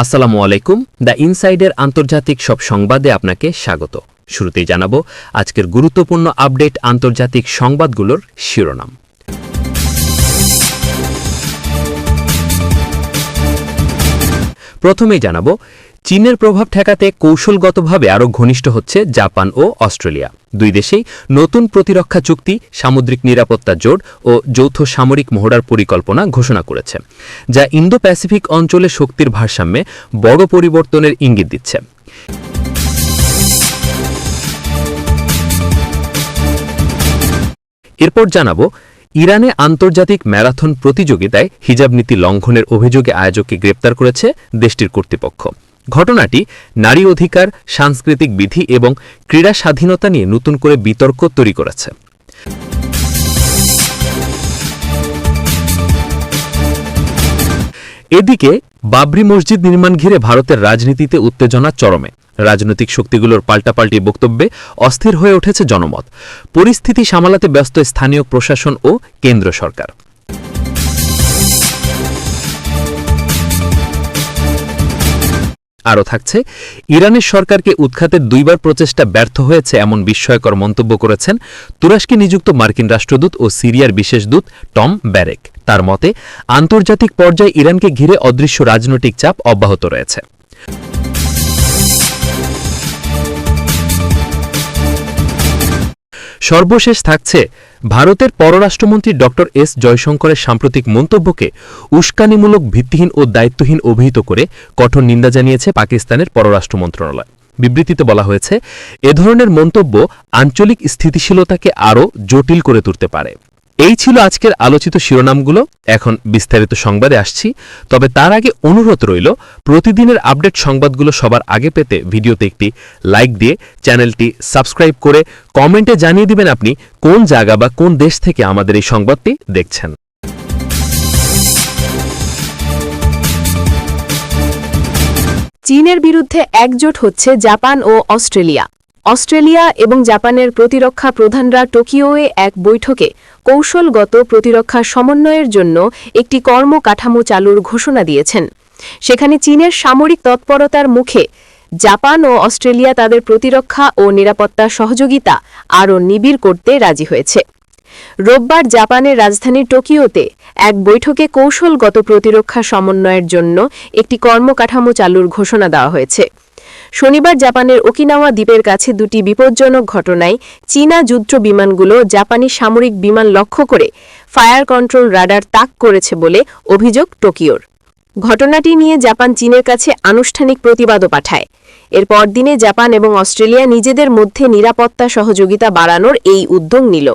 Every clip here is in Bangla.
আসসালামু আলাইকুম, দ্য ইনসাইডের আন্তর্জাতিক সব সংবাদে আপনাকে স্বাগত। শুরুতেই জানাব আজকের গুরুত্বপূর্ণ আপডেট আন্তর্জাতিক সংবাদগুলোর শিরোনাম। প্রথমেই জানাব, চীনের প্রভাব ঠেকাতে কৌশলগতভাবে আরও ঘনিষ্ঠ হচ্ছে জাপান ও অস্ট্রেলিয়া। দুই দেশেই নতুন প্রতিরক্ষা চুক্তি, সামুদ্রিক নিরাপত্তা জোট ও যৌথ সামরিক মহড়ার পরিকল্পনা ঘোষণা করেছে, যা ইন্দো প্যাসিফিক অঞ্চলে শক্তির ভারসাম্যে বড় পরিবর্তনের ইঙ্গিত দিচ্ছে। এরপর জানাব, ইরানে আন্তর্জাতিক ম্যারাথন প্রতিযোগিতায় হিজাব নীতি লঙ্ঘনের অভিযোগে আয়োজককে গ্রেপ্তার করেছে দেশটির কর্তৃপক্ষ। ঘটনাটি নারী অধিকার, সাংস্কৃতিক বিধি এবং ক্রীড়া স্বাধীনতা নিয়ে নতুন করে বিতর্ক তৈরি করেছে। এদিকে বাবরি মসজিদ নির্মাণ ঘিরে ভারতের রাজনীতিতে উত্তেজনা চরমে। রাজনৈতিক শক্তিগুলোর পাল্টাপাল্টি বক্তব্যে অস্থির হয়ে উঠেছে জনমত। পরিস্থিতি সামালাতে ব্যস্ত স্থানীয় প্রশাসন ও কেন্দ্র সরকার। আরও থাকছে, ইরানের সরকারকে উৎখাতের দুইবার প্রচেষ্টা ব্যর্থ হয়েছে এমন বিস্ময়কর মন্তব্য করেছেন তুরস্কে নিযুক্ত মার্কিন রাষ্ট্রদূত ও সিরিয়ার বিশেষ দূত টম ব্যারেক। তার মতে, আন্তর্জাতিক পর্যায়ে ইরানকে ঘিরে অদৃশ্য রাজনৈতিক চাপ অব্যাহত রয়েছে। সর্বশেষ থাকছে ভারতের পররাষ্ট্রমন্ত্রী ড এস জয়শঙ্করের সাম্প্রতিক মন্তব্যকে উস্কানিমূলক, ভিত্তিহীন ও দায়িত্বহীন অভিহিত করে কঠোর নিন্দা জানিয়েছে পাকিস্তানের পররাষ্ট্র মন্ত্রণালয়। বিবৃতিতে বলা হয়েছে, এ ধরনের মন্তব্য আঞ্চলিক স্থিতিশীলতাকে আরও জটিল করে তুলতে পারে। এই ছিল আজকের আলোচিত শিরোনামগুলো। এখন বিস্তারিত সংবাদে আসছি। তবে তার আগে অনুরোধ রইল, প্রতিদিনের আপডেট সংবাদগুলো সবার আগে পেতে ভিডিওতে একটি লাইক দিয়ে চ্যানেলটি সাবস্ক্রাইব করে কমেন্টে জানিয়ে দিবেন আপনি কোন জায়গা বা কোন দেশ থেকে আমাদের এই সংবাদটি দেখছেন। চীনের বিরুদ্ধে একজোট হচ্ছে জাপান ও অস্ট্রেলিয়া। অস্ট্রেলিয়া এবং জাপানের প্রতিরক্ষা প্রধানরা টোকিওয়ে এক বৈঠকে কৌশলগত প্রতিরক্ষা সমন্বয়ের জন্য একটি কর্মকাঠামো চালুর ঘোষণা দিয়েছেন। সেখানে চীনের সামরিক তৎপরতার মুখে জাপান ও অস্ট্রেলিয়া তাদের প্রতিরক্ষা ও নিরাপত্তা সহযোগিতা আরও নিবিড় করতে রাজি হয়েছে। রোববার জাপানের রাজধানী টোকিওতে এক বৈঠকে কৌশলগত প্রতিরক্ষা সমন্বয়ের জন্য একটি কর্মকাঠামো চালুর ঘোষণা দেওয়া হয়েছে। শনিবার জাপানের ওকিনাওয়া দ্বীপের কাছে দুটি বিপজ্জনক ঘটনায় চীনা যুদ্ধ বিমানগুলো জাপানি সামরিক বিমান লক্ষ্য করে ফায়ার কন্ট্রোল রাডার তাক করেছে বলে অভিযোগ টোকিওর। ঘটনাটি নিয়ে জাপান চীনের কাছে আনুষ্ঠানিক প্রতিবাদও পাঠায়। এর পরদিনে জাপান এবং অস্ট্রেলিয়া নিজেদের মধ্যে নিরাপত্তা সহযোগিতা বাড়ানোর এই উদ্যোগ নিল।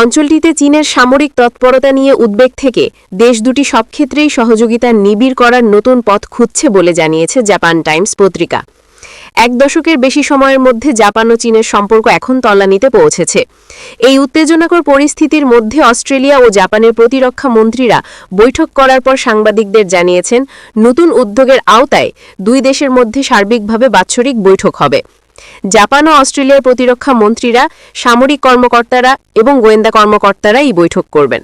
অঞ্চলটিতে চীনের সামরিক তৎপরতা নিয়ে উদ্বেগ থেকে দেশ দুটি সব ক্ষেত্রেই সহযোগিতা নিবিড় করার নতুন পথ খুঁজছে বলে জানিয়েছে জাপান টাইমস পত্রিকা। এক দশকের বেশি সময়ের মধ্যে জাপান ও চীনের সম্পর্ক এখন তলানিতে পৌঁছেছে। এই উত্তেজনাকর পরিস্থিতির মধ্যে অস্ট্রেলিয়া ও জাপানের প্রতিরক্ষা মন্ত্রীরা বৈঠক করার পর সাংবাদিকদের জানিয়েছেন, নতুন উদ্যোগের আওতায় দুই দেশের মধ্যে সার্বিকভাবে বাৎসরিক বৈঠক হবে। জাপান ও অস্ট্রেলিয়ার প্রতিরক্ষা মন্ত্রীরা, সামরিক কর্মকর্তারা এবং গোয়েন্দা কর্মকর্তারা এই বৈঠক করবেন।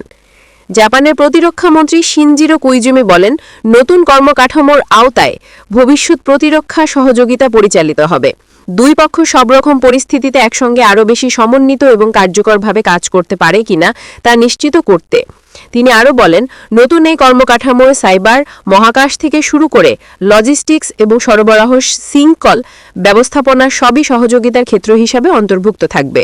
জাপানের প্রতিরক্ষা মন্ত্রী শিনজিরো কুইজুমি বলেন, নতুন কর্মকাঠামোর আওতায় ভবিষ্যৎ প্রতিরক্ষা সহযোগিতা পরিচালিত হবে। দুই পক্ষ সব রকম পরিস্থিতিতে একসঙ্গে আরও বেশি সমন্বিত এবং কার্যকরভাবে কাজ করতে পারে কিনা তা নিশ্চিত করতে। তিনি আরও বলেন, নতুন এই কর্মকাঠামোয় সাইবার মহাকাশ থেকে শুরু করে লজিস্টিক্স এবং সরবরাহ সিঙ্কল ব্যবস্থাপনা সবই সহযোগিতার ক্ষেত্র হিসাবে অন্তর্ভুক্ত থাকবে।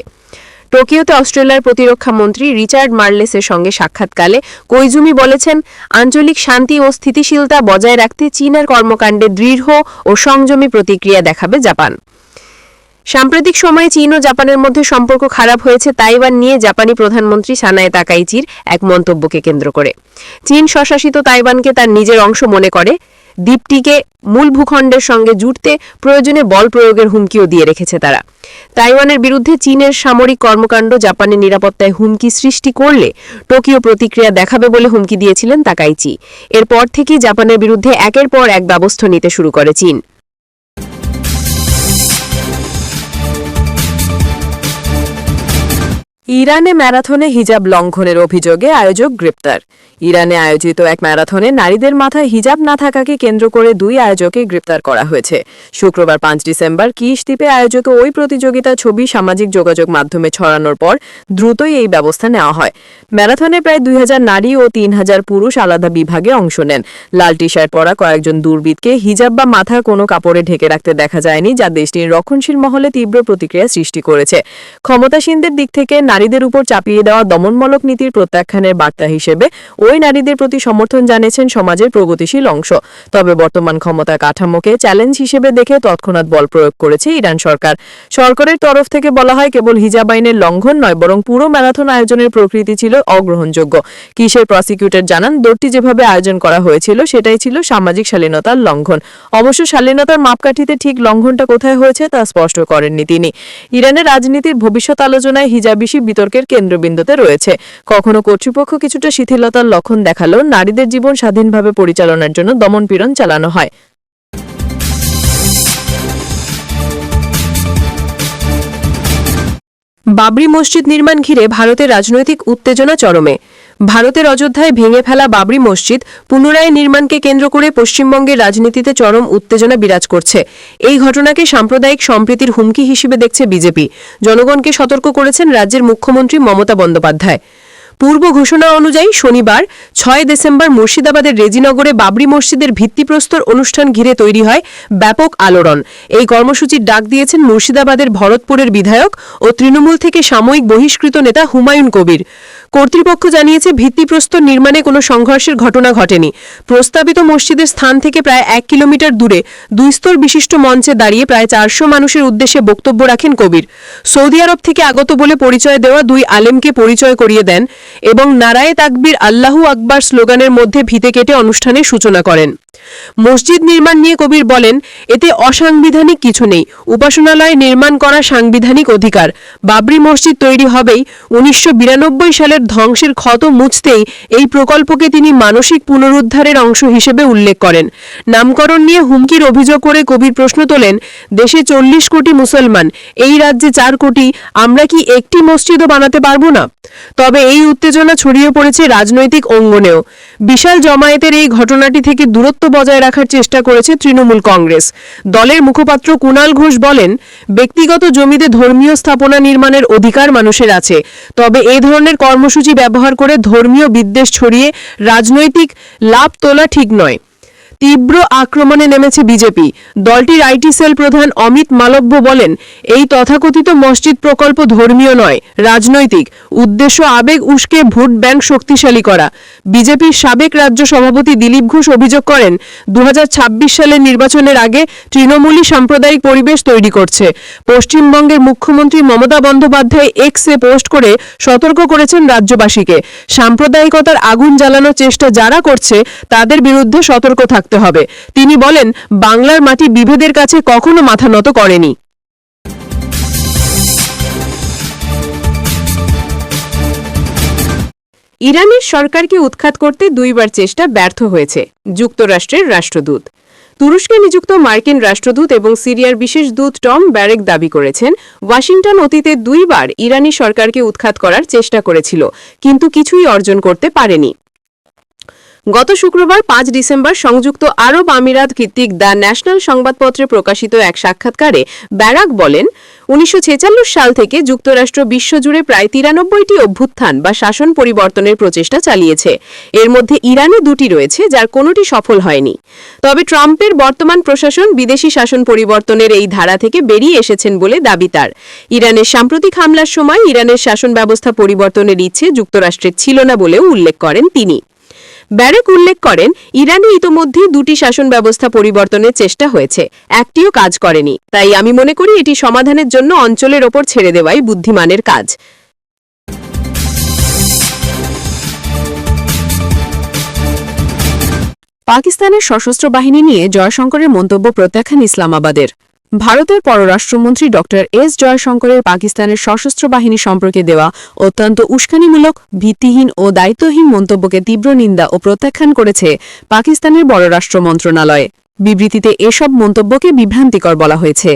টোকিওতে অস্ট্রেলিয়ার প্রতিরক্ষা মন্ত্রী রিচার্ড মার্লেসের সঙ্গে সাক্ষাৎকালে কৈজুমি বলেছেন, আঞ্চলিক শান্তি ও স্থিতিশীলতা বজায় রাখতে চীনের কর্মকাণ্ডে দৃঢ় ও সংযমী প্রতিক্রিয়া দেখাবে জাপান। সাম্প্রতিক সময়ে চীন ও জাপানের মধ্যে সম্পর্ক খারাপ হয়েছে তাইওয়ান নিয়ে জাপানি প্রধানমন্ত্রী সানায় তাকাইচির এক মন্তব্যকে কেন্দ্র করে। চীন স্বশাসিত তাইওয়ানকে তার নিজের অংশ মনে করে দ্বীপটিকে মূল ভূখণ্ডের সঙ্গে জুড়তে প্রয়োজনে বল প্রয়োগের হুমকিও দিয়ে রেখেছে তারা। তাইওয়ানের বিরুদ্ধে চীনের সামরিক কর্মকাণ্ড জাপানের নিরাপত্তায় হুমকি সৃষ্টি করলে টোকিও প্রতিক্রিয়া দেখাবে বলে হুমকি দিয়েছিলেন তাকাইচি। এরপর থেকেই জাপানের বিরুদ্ধে একের পর এক ব্যবস্থা নিতে শুরু করে চীন। ইরানে ম্যারাথনে হিজাব লঙ্ঘনের অভিযোগে আয়োজক গ্রেপ্তার। ইরানে আয়োজিত এক ম্যারাথনে নারীদের মাথায় হিজাব না থাকাকে কেন্দ্র করে দুই আয়োজকে গ্রেপ্তার করা হয়েছে। শুক্রবার পাঁচ ডিসেম্বর কিশ দ্বীপে আয়োজিত ওই প্রতিযোগিতা ছবি সামাজিক যোগাযোগ মাধ্যমে ছড়ানোর পর দ্রুতই এই ব্যবস্থা নেওয়া হয়। ম্যারাথনে প্রায় দুই হাজার নারী ও তিন হাজার পুরুষ আলাদা বিভাগে অংশ নেন। লাল টি শার্ট পরা কয়েকজন দুর্বৃত্তকে হিজাব বা মাথা কোনো কাপড়ে ঢেকে রাখতে দেখা যায়নি, যা দেশটির রক্ষণশীল মহলে তীব্র প্রতিক্রিয়া সৃষ্টি করেছে। ক্ষমতাসীনদের দিক থেকে নারীদের উপর চাপিয়ে দেওয়া দমনমূলক নীতির প্রত্যাখ্যানের বার্তা হিসেবে ওই নারীদের প্রতি সমর্থন জানিয়েছেন সমাজের প্রগতিশীল অংশ। তবে বর্তমান ক্ষমতা কাঠামোকে চ্যালেঞ্জ হিসেবে দেখে তৎক্ষণাৎ বল প্রয়োগ করেছে ইরান সরকার। সরকারের তরফ থেকে বলা হয়, কেবল হিজাব আইনের লঙ্ঘন নয়, বরং পুরো ম্যারাথন আয়োজনের প্রকৃতি ছিল অগ্রহণযোগ্য। কিসের প্রসিকিউটর জানান, দৌড়টি যেভাবে আয়োজন করা হয়েছিল, সেটাই ছিল সামাজিক শালীনতার লঙ্ঘন। অবশ্য শালীনতার মাপকাঠিতে ঠিক লঙ্ঘনটা কোথায় হয়েছে তা স্পষ্ট করেননি তিনি। ইরানের রাজনীতির ভবিষ্যৎ আলোচনায় হিজাবিসি বিতর্কের কেন্দ্রবিন্দুতে রয়েছে। কখনো কর্তৃপক্ষ কিছুটা শিথিলতার লক্ষণ দেখাল নারীদের জীবন স্বাধীনভাবে পরিচালনার জন্য দমনপীড়ন চালানো হয়। বাবরি মসজিদ নির্মাণ ঘিরে ভারতের রাজনৈতিক উত্তেজনা চরমে। ভারতের অযোধ্যায় ভেঙে ফেলা বাবরি মসজিদ পুনরায় নির্মাণকে কেন্দ্র করে পশ্চিমবঙ্গের রাজনীতিতে চরম উত্তেজনা বিরাজ করছে। এই ঘটনাকে সাম্প্রদায়িক সম্প্রীতির হুমকি হিসেবে দেখছে বিজেপি। জনগণকে সতর্ক করেছেন রাজ্যের মুখ্যমন্ত্রী মমতা বন্দ্যোপাধ্যায়। পূর্ব ঘোষণা অনুযায়ী শনিবার, ছয় ডিসেম্বর মুর্শিদাবাদের রেজিনগরে বাবরি মসজিদের ভিত্তিপ্রস্তর অনুষ্ঠান ঘিরে তৈরি হয় ব্যাপক আলোড়ন। এই কর্মসূচির ডাক দিয়েছেন মুর্শিদাবাদের ভরতপুরের বিধায়ক ও তৃণমূল থেকে সাময়িক বহিষ্কৃত নেতা হুমায়ুন কবির। কর্তৃপক্ষ জানিয়েছে, ভিত্তিপ্রস্তর নির্মাণে কোনো সংঘর্ষের ঘটনা ঘটেনি। প্রস্তাবিত মসজিদের স্থান থেকে প্রায় এক কিলোমিটার দূরে দুই স্তর বিশিষ্ট মঞ্চে দাঁড়িয়ে প্রায় চারশো মানুষের উদ্দেশ্যে বক্তব্য রাখেন কবির। সৌদি আরব থেকে আগত বলে পরিচয় দেওয়া দুই আলেমকে পরিচয় করিয়ে দেন এবং নারায়ে তাকবীর আল্লাহু আকবার স্লোগানের মধ্যে ভিতে কেটে অনুষ্ঠানের সূচনা করেন। মসজিদ নির্মাণ নিয়ে কবির বলেন, এতে অসাংবিধানিক কিছু নেই। উপাসনালয় নির্মাণ করা সাংবিধানিক অধিকার। বাবরি মসজিদ তৈরি হবেই। উনিশশো সালের ধ্বংসের ক্ষত মুছতেই এই প্রকল্পকে তিনি মানসিক পুনরুদ্ধারের অংশ হিসেবে উল্লেখ করেন। নামকরণ নিয়ে হুমকির অভিযোগ করে কবির প্রশ্ন তোলেন, দেশে চল্লিশ কোটি মুসলমান, এই রাজ্যে চার কোটি, আমরা কি একটি মসজিদও বানাতে পারব না? তবে এই উত্তেজনা ছড়িয়ে পড়েছে রাজনৈতিক অঙ্গনেও। বিশাল জমায়েতের এই ঘটনাটি থেকে দূরত্ব বজায় রাখার চেষ্টা করেছে তৃণমূল কংগ্রেস। দলের মুখপাত্র কুণাল ঘোষ বলেন, ব্যক্তিগত জমিতে ধর্মীয় স্থাপনা নির্মাণের অধিকার মানুষের আছে। তবে এ ধরনের কর্মসূচি ব্যবহার করে ধর্মীয় বিদ্বেষ ছড়িয়ে রাজনৈতিক লাভ তোলা ঠিক নয়। তীব্র আক্রমণে নেমেছে বিজেপি। দলটির আইটি সেল প্রধান অমিত মালব্য বলেন, এই তথাকথিত মসজিদ প্রকল্প ধর্মীয় নয়, রাজনৈতিক। উদ্দেশ্য আবেগ, উস্কে, ভোট ব্যাংক শক্তিশালী করা। বিজেপির সাবেক রাজ্য সভাপতি দিলীপ ঘোষ অভিযোগ করেন দু হাজার ছাব্বিশ সালের নির্বাচনের আগে তৃণমূলী সাম্প্রদায়িক পরিবেশ তৈরি করছে। পশ্চিমবঙ্গের মুখ্যমন্ত্রী মমতা বন্দ্যোপাধ্যায় এক্সে পোস্ট করে সতর্ক করেছেন রাজ্যবাসীকে। সাম্প্রদায়িকতার আগুন জ্বালানোর চেষ্টা যারা করছে, তাদের বিরুদ্ধে সতর্ক থাকতে হবে। তিনি বলেন, বাংলার মাটি বিভেদের কাছে কখনো মাথা নত করেনি। ইরানের সরকারকে উৎখাত করতে দুইবার চেষ্টা ব্যর্থ হয়েছে যুক্তরাষ্ট্রের রাষ্ট্রদূত। তুরস্কে নিযুক্ত মার্কিন রাষ্ট্রদূত এবং সিরিয়ার বিশেষ দূত টম ব্যারেক দাবি করেছেন, ওয়াশিংটন অতীতে দুইবার ইরানি সরকারকে উৎখাত করার চেষ্টা করেছিল, কিন্তু কিছুই অর্জন করতে পারেনি। গত শুক্রবার পাঁচ ডিসেম্বর সংযুক্ত আরব আমিরাত ভিত্তিক দ্য ন্যাশনাল সংবাদপত্রে প্রকাশিত এক সাক্ষাৎকারে ব্যারাক বলেন, উনিশশো সাল থেকে যুক্তরাষ্ট্র বিশ্বজুড়ে প্রায় তিরানব্বইটি অভ্যুত্থান বা শাসন পরিবর্তনের প্রচেষ্টা চালিয়েছে। এর মধ্যে ইরানে দুটি রয়েছে, যার কোনোটি সফল হয়নি। তবে ট্রাম্পের বর্তমান প্রশাসন বিদেশি শাসন পরিবর্তনের এই ধারা থেকে বেরিয়ে এসেছেন বলে দাবি তার। ইরানের সাম্প্রতিক হামলার সময় ইরানের শাসন ব্যবস্থা পরিবর্তনের ইচ্ছে যুক্তরাষ্ট্রের ছিল না বলেও উল্লেখ করেন তিনি। ব্যারেক উল্লেখ করেন, ইরানে ইতোমধ্যেই দুটি শাসন ব্যবস্থা পরিবর্তনের চেষ্টা হয়েছে, একটিও কাজ করেনি। তাই আমি মনে করি এটি সমাধানের জন্য অঞ্চলের ওপর ছেড়ে দেওয়াই বুদ্ধিমানের কাজ। পাকিস্তানের সশস্ত্র বাহিনী নিয়ে জয়শঙ্করের মন্তব্য প্রত্যাখ্যান ইসলামাবাদের। ভারতের পররাষ্ট্রমন্ত্রী ড এস জয়শঙ্করের পাকিস্তানের সশস্ত্র বাহিনী সম্পর্কে দেওয়া অত্যন্ত উস্কানিমূলক, ভিত্তিহীন ও দায়িত্বহীন মন্তব্যকে তীব্র নিন্দা ও প্রত্যাখ্যান করেছে পাকিস্তানের পররাষ্ট্র মন্ত্রণালয়। বিবৃতিতে এসব মন্তব্যকে বিভ্রান্তিকর বলা হয়েছে।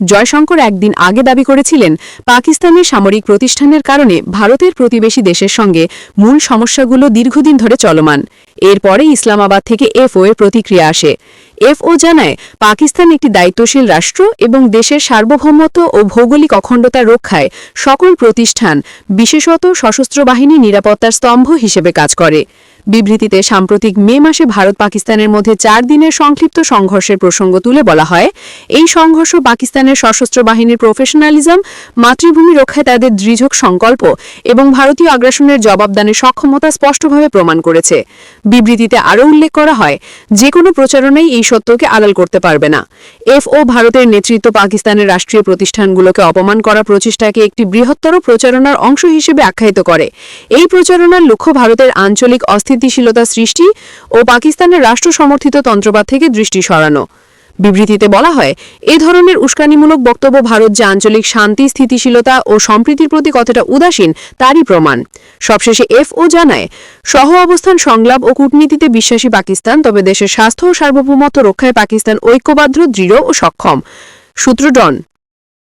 জয়শঙ্কর একদিন আগে দাবি করেছিলেন, পাকিস্তানের সামরিক প্রতিষ্ঠানের কারণে ভারতের প্রতিবেশী দেশের সঙ্গে মূল সমস্যাগুলো দীর্ঘদিন ধরে চলমান। এরপরে ইসলামাবাদ থেকে এফও এর প্রতিক্রিয়া আসে। এফও জানায়, পাকিস্তান একটি দায়িত্বশীল রাষ্ট্র এবং দেশের সার্বভৌমত্ব ও ভৌগোলিক অখণ্ডতা রক্ষায় সকল প্রতিষ্ঠান, বিশেষত সশস্ত্র বাহিনী নিরাপত্তার স্তম্ভ হিসেবে কাজ করে। বিবৃতিতে সাম্প্রতিক মে মাসে ভারত পাকিস্তানের মধ্যে চার দিনের সংক্ষিপ্ত সংঘর্ষের প্রসঙ্গ তুলে বলা হয়। এই সংঘর্ষ পাকিস্তানের সশস্ত্র বাহিনীর প্রফেশনালিজম, মাতৃভূমি রক্ষায় তাদের দৃঢ় সংকল্প এবং ভারতীয় আগ্রাসনের জবাবদানের সক্ষমতা স্পষ্টভাবে প্রমাণ করেছে। বিবৃতিতে আরও উল্লেখ করা হয় যে কোনো প্রচারণাই এই সত্যকে আড়াল করতে পারবে না। এফও ভারতের নেতৃত্ব পাকিস্তানের রাষ্ট্রীয় প্রতিষ্ঠানগুলোকে অপমান করা প্রচেষ্টাকে একটি বৃহত্তর প্রচারণার অংশ হিসেবে আখ্যায়িত করে। এই প্রচারণার লক্ষ্য ভারতের আঞ্চলিক অস্থিতিশীলতা সৃষ্টি ও পাকিস্তানের রাষ্ট্র সমর্থিত তন্ত্রপাত থেকে দৃষ্টি সরানো। বিবৃতিতে বলা হয়, এ ধরনের উস্কানিমূলক বক্তব্য ভারত যে আঞ্চলিক শান্তি, স্থিতিশীলতা ও সম্প্রীতির প্রতি কতটা উদাসীন, তারই প্রমাণ। সবশেষে এফও জানায়, সহ অবস্থান সংলাপ ও কূটনীতিতে বিশ্বাসী পাকিস্তান, তবে দেশের স্বাস্থ্য ও সার্বভৌমত্ব রক্ষায় পাকিস্তান ঐক্যবদ্ধ, দৃঢ় ও সক্ষম। সূত্র ডন